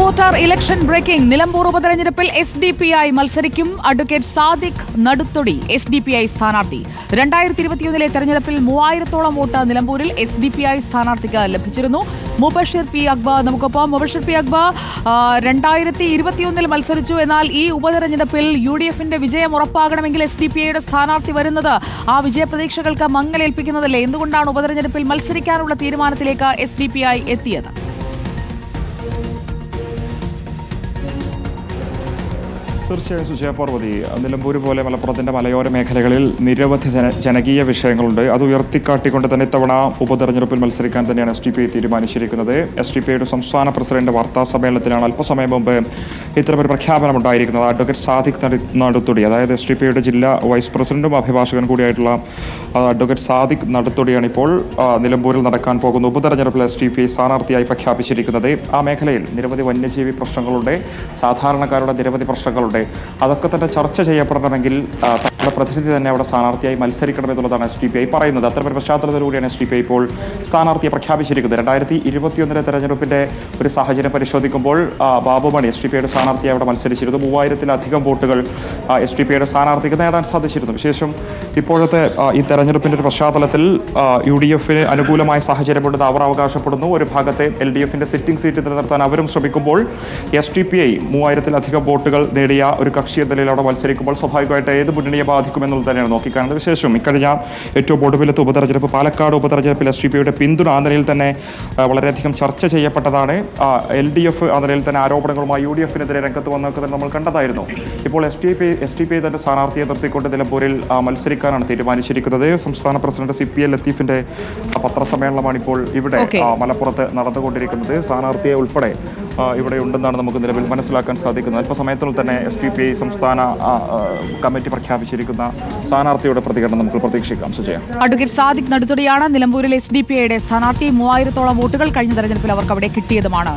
Reporter election breaking. Nilambur ഉപതെരഞ്ഞെടുപ്പിൽ S D P I മത്സരിക്കും. Advocate Sadiq Naduthodi S D P I സ്ഥാനാർത്ഥി. രണ്ടായിരത്തി ഇരുപത്തിയൊന്നിലെ തെരഞ്ഞെടുപ്പിൽ മൂവായിരത്തോളം വോട്ട് നിലമ്പൂരിൽ എസ് ഡി പി ഐ സ്ഥാനാർത്ഥിക്ക് ലഭിച്ചിരുന്നു. മുബഷിർ പി അക്ബ നമുക്കൊപ്പം. മുബഷിർ പി അക്ബ രണ്ടായിരത്തി ഇരുപത്തിയൊന്നിൽ മത്സരിച്ചു. എന്നാൽ ഈ ഉപതെരഞ്ഞെടുപ്പിൽ യു ഡി എഫിന്റെ വിജയം ഉറപ്പാകണമെങ്കിൽ എസ് ഡി പി ഐയുടെ സ്ഥാനാർത്ഥി വരുന്നത് ആ വിജയപ്രതീക്ഷകൾക്ക് മങ്ങലേൽപ്പിക്കുന്നതല്ലേ? എന്തുകൊണ്ടാണ് ഉപതെരഞ്ഞെടുപ്പിൽ മത്സരിക്കാനുള്ള തീരുമാനത്തിലേക്ക് എസ് ഡി പി ഐ എത്തിയത്? തീർച്ചയായും സുജയ പാർവതി നിലമ്പൂർ പോലെ മലപ്പുറത്തിന്റെ മലയോര മേഖലകളിൽ നിരവധി ജന- ജനകീയ വിഷയങ്ങളുണ്ട്. അത് ഉയർത്തിക്കാട്ടിക്കൊണ്ട് തന്നെ ഇത്തവണ ഉപതെരഞ്ഞെടുപ്പിൽ മത്സരിക്കാൻ തന്നെയാണ് എസ് ഡി പി തീരുമാനിച്ചിരിക്കുന്നത്. എസ് ഡി പി ഐയുടെ സംസ്ഥാന പ്രസിഡന്റ് വാർത്താ സമ്മേളനത്തിലാണ് അല്പസമയം മുമ്പ് ഇത്തരമൊരു പ്രഖ്യാപനം ഉണ്ടായിരിക്കുന്നത് അഡ്വക്കേറ്റ് സാദിഖ് നടി- നടുത്തുടി അതായത് എസ് ഡി പി ഐയുടെ ജില്ലാ വൈസ് പ്രസിഡന്റും അഭിഭാഷകൻ കൂടിയായിട്ടുള്ള അഡ്വക്കേറ്റ് സാദിഖ് നടുത്തൊടിയാണ് ഇപ്പോൾ നിലമ്പൂരിൽ നടക്കാൻ പോകുന്ന ഉപതെരഞ്ഞെടുപ്പിൽ എസ് ഡി പി ഐ സ്ഥാനാർത്ഥിയായി പ്രഖ്യാപിച്ചിരിക്കുന്നത്. ആ മേഖലയിൽ നിരവധി വന്യജീവി പ്രശ്നങ്ങളുണ്ട്. സാധാരണക്കാരുടെ നിരവധി പ്രശ്നങ്ങളുണ്ട്. അതൊക്കെ തന്നെ ചർച്ച ചെയ്യപ്പെടണമെങ്കിൽ തങ്ങളുടെ പ്രതിനിധി തന്നെ അവിടെ സ്ഥാനാർത്ഥിയായി മത്സരിക്കണം എന്നുള്ളതാണ് എസ് ഡി പി ഐ പറയുന്നത്. അത്തരമൊരു പശ്ചാത്തലത്തിലൂടെയാണ് എസ് ഡി പി ഐ ഇപ്പോൾ സ്ഥാനാർത്ഥിയെ പ്രഖ്യാപിച്ചിരിക്കുന്നത്. രണ്ടായിരത്തി ഇരുപത്തിയൊന്നിലെ തെരഞ്ഞെടുപ്പിന്റെ ഒരു സാഹചര്യം പരിശോധിക്കുമ്പോൾ ബാബുമണി എസ് ഡി പി ഐയുടെ സ്ഥാനാർത്ഥിയായി അവിടെ മത്സരിച്ചിരുന്നു. മൂവായിരത്തിലധികം വോട്ടുകൾ എസ് ഡി പിയുടെ സ്ഥാനാർത്ഥിക്ക് നേടാൻ സാധിച്ചിരുന്നു. വിശേഷം ഇപ്പോഴത്തെ ഈ തെരഞ്ഞെടുപ്പിന്റെ ഒരു പശ്ചാത്തലത്തിൽ യു ഡി എഫിന് അനുകൂലമായ സാഹചര്യമുണ്ടെന്ന് അവർ അവകാശപ്പെടുന്നു. ഒരു ഭാഗത്തെ എൽ ഡി എഫിന്റെ സിറ്റിംഗ് സീറ്റ് നിലനിർത്താൻ അവരും ശ്രമിക്കുമ്പോൾ എസ് ടി പി ഐ മൂവായിരത്തിലധികം വോട്ടുകൾ നേടിയ ഒരു കക്ഷി എന്ന നിലയിൽ അവിടെ മത്സരിക്കുമ്പോൾ സ്വാഭാവികമായിട്ട് ഏത് മുന്നണിയെ ബാധിക്കുമെന്നുള്ളത് തന്നെയാണ് നോക്കിക്കാണുന്നത്. വിശേഷം ഇക്കഴിഞ്ഞ ഏറ്റവും ഒടുവിലത്തെ ഉപതെരഞ്ഞെടുപ്പ് പാലക്കാട് ഉപതെരഞ്ഞെടുപ്പിൽ എസ് ടി പി യുടെ പിന്തുണ ആ നിലയിൽ തന്നെ വളരെയധികം ചർച്ച ചെയ്യപ്പെട്ടതാണ്. എൽ ഡി എഫ് ആ നിലയിൽ തന്നെ ആരോപണങ്ങളുമായി യു ഡി എഫിനെതിരെ രംഗത്ത് വന്നൊക്കെ തന്നെ നമ്മൾ കണ്ടതായിരുന്നു. ഇപ്പോൾ S D P S D P I തന്റെ സ്ഥാനാർത്ഥിയെ നിർത്തിക്കൊണ്ട് നിലമ്പൂരിൽ മത്സരിക്കാനാണ് തീരുമാനിച്ചിരിക്കുന്നത്. സംസ്ഥാന പ്രസിഡന്റ് സി പി എൽ ലത്തീഫിന്റെ പത്രസമ്മേളനമാണ് ഇപ്പോൾ ഇവിടെ മലപ്പുറത്ത് നടന്നുകൊണ്ടിരിക്കുന്നത്. സ്ഥാനാർത്ഥിയെ ഉൾപ്പെടെ ഇവിടെ ഉണ്ടെന്നാണ് നമുക്ക് നിലവിൽ മനസ്സിലാക്കാൻ സാധിക്കുന്നത്. അല്പസമയത്തിൽ തന്നെ എസ് ഡി പി ഐ സംസ്ഥാന കമ്മിറ്റി പ്രഖ്യാപിച്ചിരിക്കുന്ന സ്ഥാനാർത്ഥിയുടെ പ്രതികരണം നമുക്ക് പ്രതീക്ഷിക്കാം. സുജയ. അഡ്വക്കേറ്റ് സാദിഖ് നടുത്തുടിയാണ്. നിലമ്പൂരിലെ എസ് ഡി പി ഐയുടെ സ്ഥാനാർത്ഥി മൂവായിരത്തോളം വോട്ടുകൾ കഴിഞ്ഞ തെരഞ്ഞെടുപ്പിൽ അവർക്ക് അവിടെ കിട്ടിയതുമാണ്.